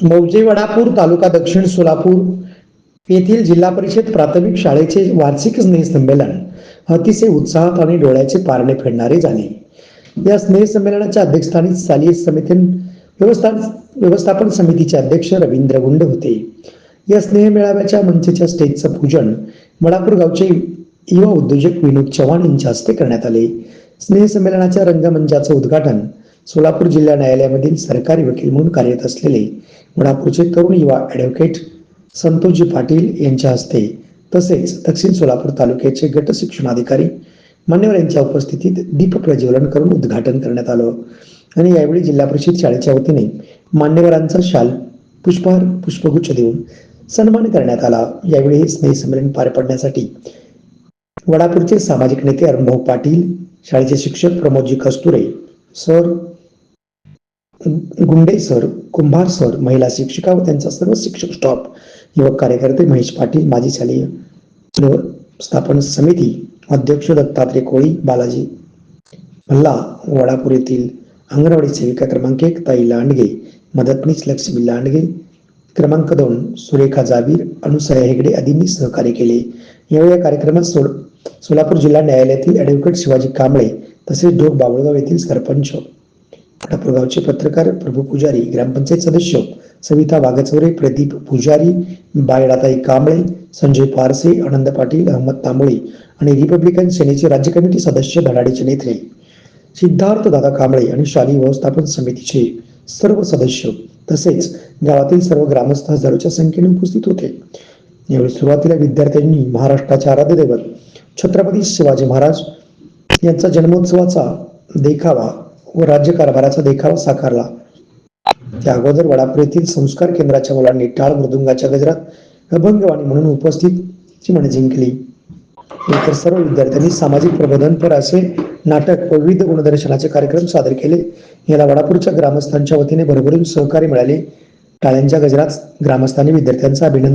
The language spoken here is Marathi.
मौजे वडापूर तालुका दक्षिण सोलापूर येथील जिल्हा परिषद प्राथमिक शाळेचे वार्षिक स्नेहसंमेलन. अतिशय उत्साहात आणि डोळ्याचे पारणे फेडणारे झाले या स्नेहसंमेलनाच्या अध्यक्षस्थानी शालेय समितीन व्यवस्थान व्यवस्थापन समितीचे अध्यक्ष रवींद्र गुंड होते. या स्नेह मेळाव्याच्या मंचच्या स्टेजचं पूजन वडापूर गावचे युवा उद्योजक विनोद चव्हाण यांच्या हस्ते करण्यात आले. स्नेहसंमेलनाच्या रंगमंचाचं उद्घाटन सोलापूर जिल्हा न्यायालयामधील सरकारी वकील म्हणून कार्यरत असलेले वडापूरचे तरुण युवा ॲडव्होकेट संतोषजी पाटील यांच्या हस्ते तसेच दक्षिण सोलापूर तालुक्याचे गट शिक्षणाधिकारी मान्यवर यांच्या उपस्थितीत दीप प्रज्वलन करून उद्घाटन करण्यात आलं. आणि यावेळी जिल्हा परिषद शाळेच्या वतीने मान्यवरांचा शाल पुष्पहार पुष्पगुच्छ देऊन सन्मान करण्यात आला. यावेळी हे स्नेहसंमेलन पार पडण्यासाठी वडापूरचे सामाजिक नेते अरुणभाऊ पाटील शाळेचे शिक्षक Pramodji Kasture sir Gunde sir Kumbhar sir महिला शिक्षिका व त्यांचा सर्व शिक्षक स्टॉप युवक कार्यकर्ते महेश पाटील माजी शालेय व्यवस्थापन समिती अध्यक्ष दत्तात्रय कोळी बालाजी भल्ला वडापूर येथील अंगणवाडी सेविका क्रमांक एक ताई लांडगे मदतनीस लक्ष्मी लांडगे क्रमांक दोन सुरेखा जाबीर अनुसया हेगडे आदींनी सहकार्य केले. यावेळी या कार्यक्रमात सोड सोलापूर जिल्हा न्यायालयातील ॲडव्होकेट शिवाजी कांबळे तसेच ढोक बाबळगाव येथील सरपंच खटापूर गावचे पत्रकार प्रभू पुजारी ग्रामपंचायत सदस्य सविता वाघचोरे प्रदीप पुजारी बायडाताई कांबळे संजय पारसे आनंद पाटील अहमद तांबोळे आणि रिपब्लिकन सेनेचे राज्य कमिटी सदस्य धडाडीचे नेते सिद्धार्थ दादा कांबळे आणि शालेय व्यवस्थापन समितीचे सर्व सदस्य तसेच गावातील सर्व ग्रामस्थ हजारोच्या संख्येने उपस्थित होते. यावेळी सुरुवातीला विद्यार्थ्यांनी महाराष्ट्राचे आराध्य दैवत छत्रपती शिवाजी महाराज यांचा जन्मोत्सवाचा देखावा व राज्यकारभाराचा देखावा साकारला. त्या अगोदर वडापूर येथील संस्कार केंद्राच्या मुलांनी टाळ मृदुंगाच्या गजरात अभंगवाणी म्हणून उपस्थित म्हणे जिंकली. इतर सर्व विद्यार्थ्यांनी सामाजिक प्रबोधनपर असे नाटक व विविध गुणदर्शनाचे कार्यक्रम सादर केले. याला वडापूरच्या ग्रामस्थांच्या वतीने भरभरून सहकार्य मिळाले. टाळ्यांच्या गजरात ग्रामस्थांनी विद्यार्थ्यांचं अभिनंदन